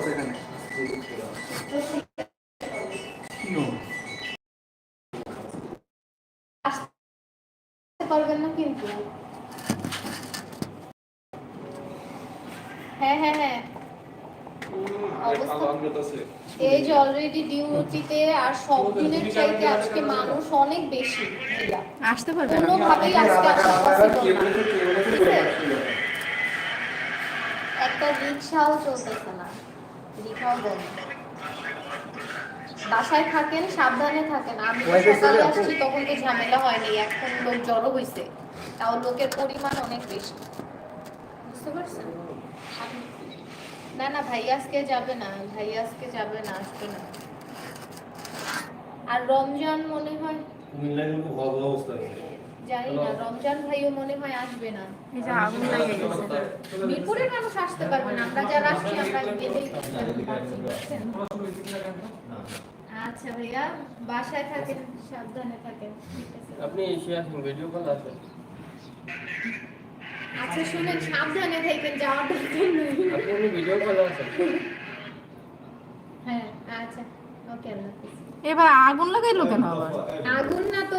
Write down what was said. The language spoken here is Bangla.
আছে এখানে। কি হলো? আসতে পারবেন না কিন্তু। হ্যাঁ হ্যাঁ হ্যাঁ। এই যে অলরেডি ডিউটিতে আর সব দিনের চাইতে আজকে মানুষ অনেক বেশি। আসতে পারবে না। কোনোভাবেই আজকে আসা possible না। একটা রিক্সাও চলতেছে না। বাসায় থাকেন সাবধানে থাকেন। আমি সকালে আসছি তখন তো ঝামেলা হয়নি। এখন লোক জড়ো হয়েছে তাও লোকের পরিমাণ অনেক বেশি। বুঝতে পারছেন? না না ভাই আজকে যাবে না ভাই আজকে যাবে না আসবে না। আর রমজান মনে হয় জানি না রমজান ভাইও মনে হয় আসবে না। এই যে আগুন লেগে মিরপুরের মানুষ আসতে পারবে না আমরা যারা আসছি আমরা গেলেই আচ্ছা ভাইয়া বাসায় থাকেন সাবধানে থাকেন। ঠিক আপনি এসে আসুন ভিডিও কল আসুন। আচ্ছা শুনেন সাবধানে থাকেন যাওয়ার দরকার নেই। আপনি ভিডিও কল আসুন। হ্যাঁ আচ্ছা ওকে আল্লাহ এবার আগুন লাগাইলো কেন আবার? আগুন না তো